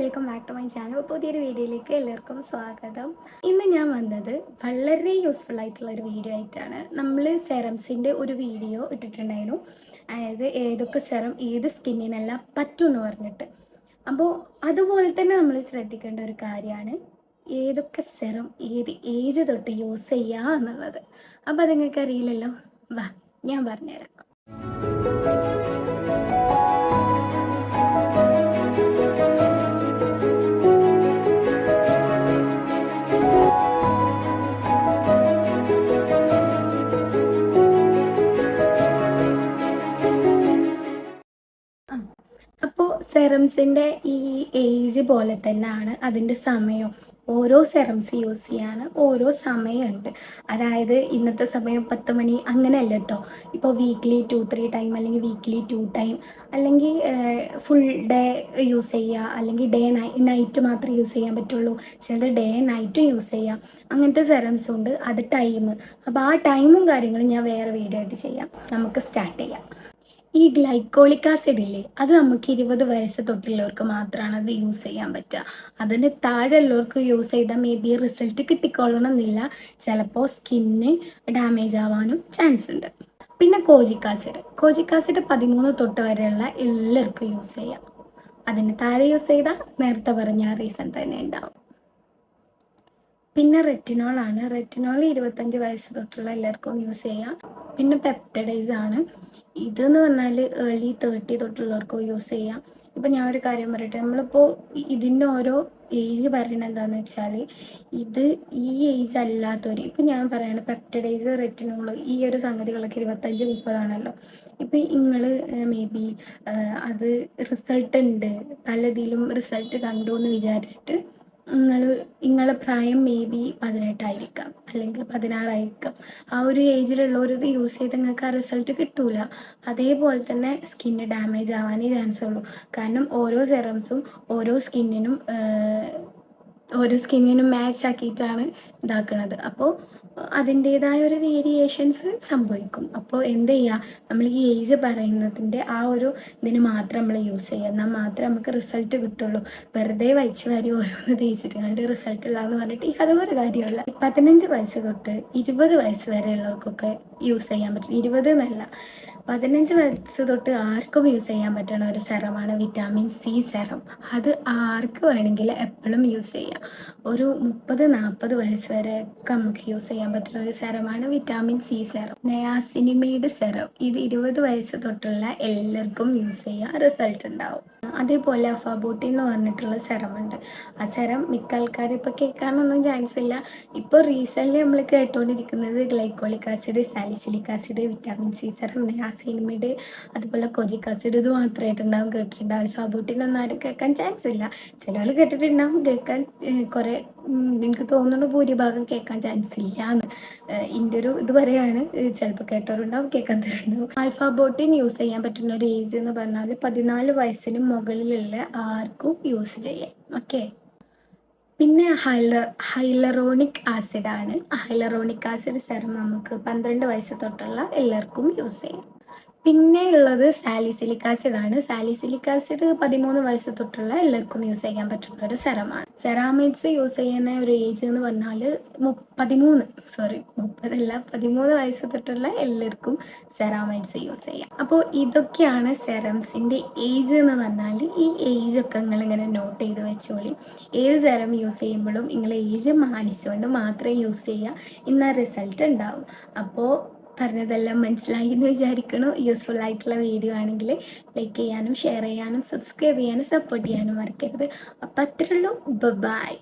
Welcome back to my channel. പുതിയൊരു വീഡിയോയിലേക്ക് എല്ലാവർക്കും സ്വാഗതം. ഇന്ന് ഞാൻ വന്നത് വളരെ യൂസ്ഫുൾ ആയിട്ടുള്ള ഒരു വീഡിയോ ആയിട്ടാണ്. നമ്മൾ സെറംസിന്റെ ഒരു വീഡിയോ ഇട്ടിട്ടുണ്ടായിരുന്നു. അതായത് ഏതൊക്കെ സെറം ഏത് സ്കിന്നിനെല്ലാം പറ്റും എന്ന് പറഞ്ഞിട്ട്. അപ്പോൾ അതുപോലെ തന്നെ നമ്മൾ ശ്രദ്ധിക്കേണ്ട ഒരു കാര്യമാണ് ഏതൊക്കെ സെറം ഏത് ഏജ് തൊട്ട് യൂസ് ചെയ്യുക എന്നുള്ളത് അപ്പോൾ അത് നിങ്ങൾക്ക് അറിയില്ലല്ലോ വാ ഞാൻ പറഞ്ഞുതരാം. സെറംസിന്റെ ഈ ഏജ് പോലെ തന്നെയാണ് അതിന്റെ സമയവും ഓരോ സെറംസ് യൂസ് ചെയ്യാൻ ഓരോ സമയമുണ്ട്. അതായത് ഇന്നത്തെ സമയം പത്ത് മണി അങ്ങനെയല്ല കേട്ടോ ഇപ്പോൾ വീക്ക്ലി ടു ത്രീ ടൈം അല്ലെങ്കിൽ വീക്ക്ലി ടു ടൈം അല്ലെങ്കിൽ ഫുൾ ഡേ യൂസ് ചെയ്യുക അല്ലെങ്കിൽ ഡേ നൈറ്റ് മാത്രമേ യൂസ് ചെയ്യാൻ പറ്റുള്ളൂ. ചിലത് ഡേ നൈറ്റും യൂസ് ചെയ്യാം. അങ്ങനത്തെ സെറംസ് ഉണ്ട്. അത് ടൈം അപ്പോൾ ആ ടൈമും കാര്യങ്ങളും ഞാൻ വേറെ വീഡിയോ ആയിട്ട് ചെയ്യാം. നമുക്ക് സ്റ്റാർട്ട് ചെയ്യാം. ഈ ഗ്ലൈക്കോളിക് ആസിഡ് ഇല്ലേ അത് നമുക്ക് ഇരുപത് വയസ്സ് തൊട്ടുള്ളവർക്ക് മാത്രമാണ് അത് യൂസ് ചെയ്യാൻ പറ്റുക. അതിന് താഴെയുള്ളവർക്ക് യൂസ് ചെയ്താൽ മേ ബി റിസൾട്ട് കിട്ടിക്കൊള്ളണമെന്നില്ല ചിലപ്പോൾ സ്കിന്ന് ഡാമേജ് ആവാനും ചാൻസ് ഉണ്ട്. പിന്നെ കോജിക് ആസിഡ് കോജിക് ആസിഡ് പതിമൂന്ന് തൊട്ട് വരെയുള്ള എല്ലാവർക്കും യൂസ് ചെയ്യാം. അതിന് താഴെ യൂസ് ചെയ്താൽ നേരത്തെ പറഞ്ഞ റീസൺ തന്നെ ഉണ്ടാവും. പിന്നെ റെറ്റിനോൾ ആണ്. റെറ്റിനോൾ ഇരുപത്തഞ്ച് വയസ്സ് തൊട്ടുള്ള എല്ലാവർക്കും യൂസ് ചെയ്യാം. പിന്നെ പെപ്റ്റഡൈസ് ആണ്. ഇതെന്ന് പറഞ്ഞാൽ ഏർലി തേർട്ടി തൊട്ടുള്ളവർക്കും യൂസ് ചെയ്യാം. ഇപ്പം ഞാൻ ഒരു കാര്യം പറയട്ടെ. നമ്മളിപ്പോൾ ഇതിന്റെ ഓരോ ഏജ് പറയണത് എന്താണെന്ന് വെച്ചാൽ ഇത് ഈ ഏജ് അല്ലാത്തവർ ഇപ്പം ഞാൻ പറയണ പെപ്റ്റഡൈസ് റെറ്റിനോൾ ഈ ഒരു സംഗതികളൊക്കെ ഇരുപത്തഞ്ച് മുപ്പതാണല്ലോ ഇപ്പം നിങ്ങൾ മേ ബി അത് റിസൾട്ട് ഉണ്ട്. പലതിലും റിസൾട്ട് കണ്ടു എന്ന് വിചാരിച്ചിട്ട് നിങ്ങൾ നിങ്ങളെ പ്രായം മേ ബി പതിനെട്ടായിരിക്കാം അല്ലെങ്കിൽ പതിനാറായിരിക്കാം. ആ ഒരു ഏജിലുള്ളവർ ഇത് യൂസ് ചെയ്ത് നിങ്ങൾക്ക് ആ റിസൾട്ട് കിട്ടൂല. അതേപോലെ തന്നെ സ്കിന്ന് ഡാമേജ് ആവാനേ ചാൻസ് ഉള്ളൂ. കാരണം ഓരോ സെറംസും ഓരോ സ്കിന്നിനും ഓരോ സ്കിന്നിനും മാച്ച് ആക്കിയിട്ടാണ് ഇതാക്കുന്നത് അപ്പോൾ അതിന്റേതായ ഒരു വേരിയേഷൻസ് സംഭവിക്കും. അപ്പോൾ എന്ത് ചെയ്യുക നമ്മൾ ഈ ഏജ് പറയുന്നതിന്റെ ആ ഒരു ഇതിന് മാത്രം നമ്മൾ യൂസ് ചെയ്യുക. എന്നാൽ മാത്രമേ നമുക്ക് റിസൾട്ട് കിട്ടുള്ളൂ. വെറുതെ വലിച്ചു വാരി ഓരോന്ന് തേച്ചിട്ട് കണ്ട് റിസൾട്ട് ഇല്ല എന്ന് പറഞ്ഞിട്ട് അതൊരു കാര്യമല്ല. പതിനഞ്ച് വയസ്സ് തൊട്ട് ഇരുപത് വയസ്സ് വരെയുള്ളവർക്കൊക്കെ യൂസ് ചെയ്യാൻ പറ്റും. ഇരുപത് എന്നല്ല. പതിനഞ്ച് വയസ്സ് തൊട്ട് ആർക്കും യൂസ് ചെയ്യാൻ പറ്റുന്ന ഒരു സെറമാണ് വിറ്റാമിൻ സി സെറം അത് ആർക്ക് വേണമെങ്കിൽ എപ്പോഴും യൂസ് ചെയ്യാം. ഒരു മുപ്പത് നാൽപ്പത് വയസ്സ് വരെ ഒക്കെ നമുക്ക് യൂസ് ചെയ്യാൻ പറ്റുന്ന ഒരു സെറമാണ് വിറ്റാമിൻ സി സെറം നയാസിനിമയുടെ സെറം ഇത് ഇരുപത് വയസ്സ് തൊട്ടുള്ള എല്ലാവർക്കും യൂസ് ചെയ്യാം റിസൾട്ട് ഉണ്ടാവും. അതേപോലെ അഫാബോട്ടി എന്ന് പറഞ്ഞിട്ടുള്ള സെറമുണ്ട് ആ സെറം മിക്ക ആൾക്കാരും ഇപ്പോൾ കേൾക്കാനൊന്നും ചാൻസ് ഇല്ല. ഇപ്പോൾ റീസെന്റ്ലി നമ്മൾ കേട്ടുകൊണ്ടിരിക്കുന്നത് glycolic acid salicylic acid vitamin C serum നയാസിനിമയുടെ അതുപോലെ കൊജിക് ആസിഡ് ഇത് മാത്രമായിട്ടുണ്ടാവും കേട്ടിട്ടുണ്ടാവും. അൽഫാബോട്ടിനൊന്നും ആരും കേൾക്കാൻ ചാൻസ് ഇല്ല. ചിലവർ കേട്ടിട്ടുണ്ടാവും കേൾക്കാൻ കുറേ എനിക്ക് തോന്നുന്നു ഭൂരിഭാഗം കേൾക്കാൻ ചാൻസ് ഇല്ല എന്ന് എന്റെ ഒരു ഇത് പറയാണ്. ചിലപ്പോൾ കേട്ടവരുണ്ടാവും കേൾക്കാത്തവരുണ്ടാവും ആൽഫാബോട്ടിൻ യൂസ് ചെയ്യാൻ പറ്റുന്ന ഒരു ഏജ് എന്ന് പറഞ്ഞാൽ പതിനാല് വയസ്സിന് മുകളിലുള്ള ആർക്കും യൂസ് ചെയ്യാം. ഓക്കെ പിന്നെ ഹൈല ഹൈലറോണിക് ആസിഡാണ് ഹൈലറോണിക് ആസിഡ് സെറം നമുക്ക് പന്ത്രണ്ട് വയസ്സ് തൊട്ടുള്ള എല്ലാവർക്കും യൂസ് ചെയ്യാം. പിന്നെ ഉള്ളത് സാലിസിലിക് ആസിഡ് ആണ്. സാലിസിലിക് ആസിഡ് പതിമൂന്ന് വയസ്സ് തൊട്ടുള്ള എല്ലാവർക്കും യൂസ് ചെയ്യാൻ പറ്റുന്ന ഒരു സെറമാണ് സെറാമിഡ്സ് യൂസ് ചെയ്യുന്ന ഒരു ഏജ് എന്ന് പറഞ്ഞാൽ പതിമൂന്ന് സോറി മുപ്പതല്ല പതിമൂന്ന് വയസ്സ് തൊട്ടുള്ള എല്ലാവർക്കും സെറാമൈഡ്സ് യൂസ് ചെയ്യാം. അപ്പോൾ ഇതൊക്കെയാണ് സെറംസിന്റെ ഏജ് എന്ന് പറഞ്ഞാൽ ഈ ഏജ് ഒക്കെ നിങ്ങൾ ഇങ്ങനെ നോട്ട് ചെയ്ത് വെച്ചോളി. ഏത് സെറം യൂസ് ചെയ്യുമ്പോഴും നിങ്ങൾ ഏജ് മാനിച്ചുകൊണ്ട് മാത്രമേ യൂസ് ചെയ്യുക. ഇന്ന റിസൾട്ട് ഉണ്ടാവും. അപ്പോൾ പറഞ്ഞതെല്ലാം മനസ്സിലായി എന്ന് വിചാരിക്കുന്നു യൂസ്ഫുൾ ആയിട്ടുള്ള വീഡിയോ ആണെങ്കിൽ ലൈക്ക് ചെയ്യാനും ഷെയർ ചെയ്യാനും സബ്സ്ക്രൈബ് ചെയ്യാനും സപ്പോർട്ട് ചെയ്യാനും മറക്കരുത്. അപ്പം അത്രയുള്ളൂ ബൈ